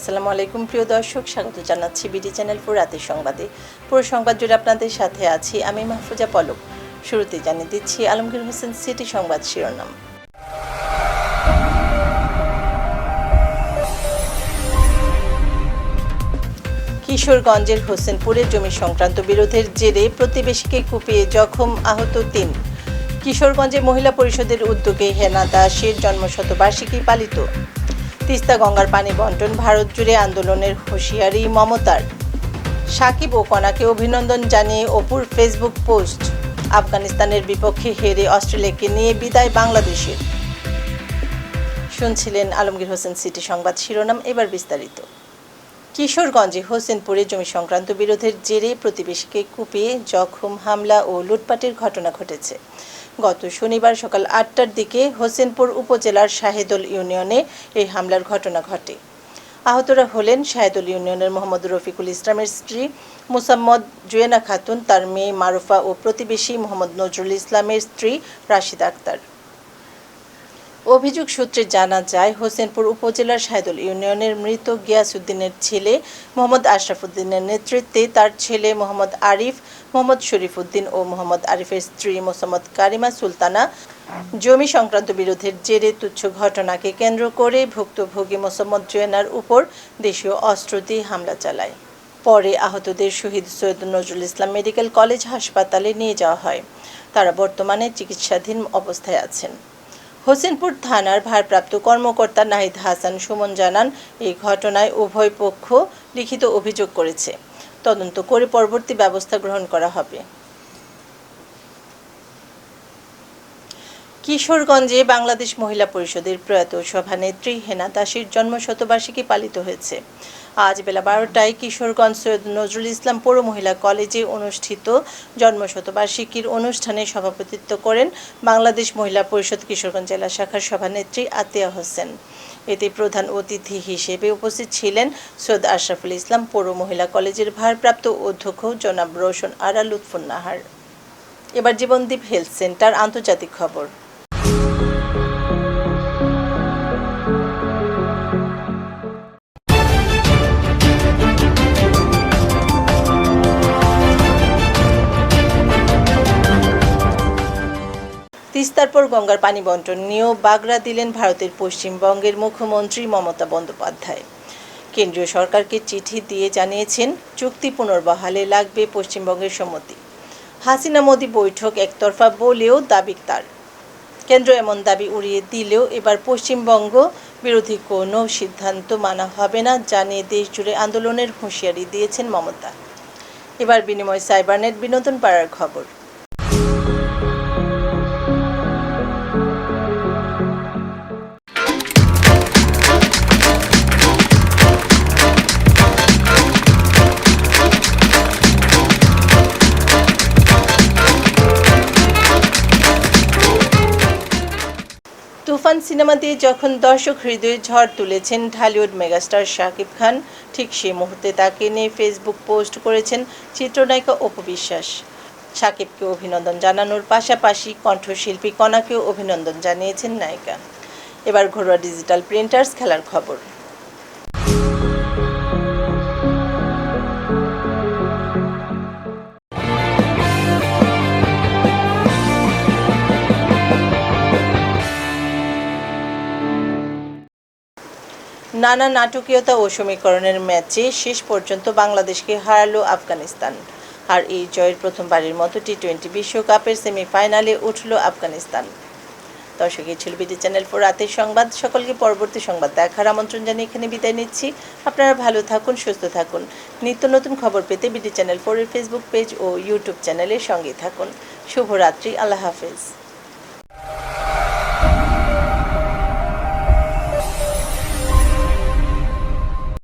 আসসালামু আলাইকুম, প্রিয় দর্শক। স্বাগত জানাচ্ছি বিডি চ্যানেল ফোর রাতের সংবাদে। পুরো সংবাদ জুড়ে আপনাদের সাথে আছি আমি মাহফুজা পলক। শুরুতে জানিয়ে দিচ্ছি আলমগীর হোসেন সিটি সংবাদ শিরোনাম। কিশোরগঞ্জের হোসেনপুরে জমি সংক্রান্ত বিরোধের জেরে প্রতিবেশীকে কুপিয়ে জখম আহত তিন। কিশোরগঞ্জে মহিলা পরিষদের উদ্যোগে হেনা দাসের জন্মশতবার্ষিকী পালিত। তিস্তা গঙ্গার পানি বন্টন ভারত জুড়ে আন্দোলনের হুঁশিয়ারি মমতার। সাকিব ও কণাকে অভিনন্দন জানিয়ে অপুর ফেসবুক পোস্ট। আফগানিস্তানের বিপক্ষে হেরে অস্ট্রেলিয়াকে নিয়ে বিদায় বাংলাদেশের। শুনছিলেন আলমগীর হোসেন সিটি সংবাদ শিরোনাম, এবার বিস্তারিত। কিশোরগঞ্জে হোসেনপুরে জমি সংক্রান্ত বিরোধের জেরে প্রতিবেশীকে কুপিয়ে জখম, হামলা ও লুটপাটের ঘটনা ঘটেছে। গত শনিবার সকাল আটটার দিকে হোসেনপুর উপজেলার শাহেদুল ইউনিয়নে এই হামলার ঘটনা ঘটে। আহতরা হলেন শাহেদুল ইউনিয়নের মোহাম্মদ রফিকুল ইসলামের স্ত্রী মুসাম্মদ জুয়েনা খাতুন, তার মেয়ে মারুফা ও প্রতিবেশী মোহাম্মদ নজরুল ইসলামের স্ত্রী রাশিদ আক্তার। অভিযোগ সূত্রে জানা যায়, হোসেনপুর উপজেলার সাইদুল ইউনিয়নের মৃত গিয়াসউদ্দিনের ছেলে মোহাম্মদ আশরাফুদ্দিনের নেতৃত্বে তার ছেলে মোহাম্মদ আরিফ, মোহাম্মদ শরীফুদ্দিন ও মোহাম্মদ আরিফের স্ত্রী মোসাম্মদ কারিমা সুলতানা জমি সংক্রান্ত বিরোধের জেরে তুচ্ছ ঘটনাকে কেন্দ্র করে ভুক্তভোগী মোসাম্মদ জৈনার উপর দেশীয় অস্ত্র দিয়ে হামলা চালায়। পরে আহতদের শহীদ সৈয়দ নজরুল ইসলাম মেডিকেল কলেজ হাসপাতালে নিয়ে যাওয়া হয়। তারা বর্তমানে চিকিৎসাধীন অবস্থায় আছেন। হোসেনপুর থানার ভারপ্রাপ্ত কর্মকর্তা নাহিদ হাসান সুমন জানান, এই ঘটনায় উভয় পক্ষ লিখিত অভিযোগ করেছে। তদন্ত করে পরবর্তী ব্যবস্থা গ্রহণ করা হবে। কিশোরগঞ্জে বাংলাদেশ মহিলা পরিষদের প্রয়াত সভানেত্রী হেনা দাসের জন্মশতবার্ষিকী পালিত হয়েছে। আজ বেলা বারোটায় কিশোরগঞ্জ সৈয়দ নজরুল ইসলাম পৌর মহিলা কলেজে অনুষ্ঠিত জন্মশতবার্ষিকীর অনুষ্ঠানে সভাপতিত্ব করেন বাংলাদেশ মহিলা পরিষদ কিশোরগঞ্জ জেলা শাখার সভানেত্রী আতিয়া হোসেন। এতে প্রধান অতিথি হিসেবে উপস্থিত ছিলেন সৈয়দ আশরাফুল ইসলাম পৌর মহিলা কলেজের ভারপ্রাপ্ত অধ্যক্ষ জনাব রোশন আরা লুৎফুন্নাহার। এবার জীবনদীপ হেলথ সেন্টার আন্তর্জাতিক খবর। তিস্তার পর গঙ্গার পানি বন্টন নিয়েও বাগড়া দিলেন ভারতের পশ্চিমবঙ্গের মুখ্যমন্ত্রী মমতা বন্দ্যোপাধ্যায়। কেন্দ্রীয় সরকারকে চিঠি দিয়ে জানিয়েছেন, চুক্তি পুনর্বহালে লাগবে পশ্চিমবঙ্গের সম্মতি। হাসিনা মোদি বৈঠক একতরফা বলেও দাবি তার। কেন্দ্র এমন দাবি উড়িয়ে দিলেও এবার পশ্চিমবঙ্গ বিরোধী কোনো সিদ্ধান্ত মানা হবে না জানিয়ে দেশ জুড়ে আন্দোলনের হুঁশিয়ারি দিয়েছেন মমতা। এবার বিনিময় সাইবারনেট বিনোদন পাড়ার খবর। তুফান সিনেমা দিয়ে যখন দর্শক হৃদয়ে ঝড় তুলেছেন, ঢালিউড মেগাস্টার শাকিব খান ঠিক সেই মুহূর্তে তাকে নিয়ে ফেসবুক পোস্ট করেছেন চিত্রনায়িকা অপু বিশ্বাস। শাকিবকে অভিনন্দন জানানোর পাশাপাশি কণ্ঠশিল্পী কণাকেও অভিনন্দন জানিয়েছেন নায়িকা। এবার ঘরোয়া ডিজিটাল প্রিন্টার্স খেলার খবর। নানা নাটকীয়তা ও সমীকরণের ম্যাচে শেষ পর্যন্ত বাংলাদেশকে হারালো আফগানিস্তান। আর এই জয়ের প্রথমবারের মতো টি টোয়েন্টি বিশ্বকাপের সেমিফাইনালে উঠল আফগানিস্তান। দর্শক, এই ছিল বিডি চ্যানেল ফোর রাতের সংবাদ। সকলকে পরবর্তী সংবাদ দেখার আমন্ত্রণ জানিয়ে এখানে বিদায় নিচ্ছি। আপনারা ভালো থাকুন, সুস্থ থাকুন। নিত্য নতুন খবর পেতে বিডি চ্যানেল ফোরের ফেসবুক পেজ ও ইউটিউব চ্যানেলের সঙ্গে থাকুন। শুভরাত্রি, আল্লাহ হাফেজ।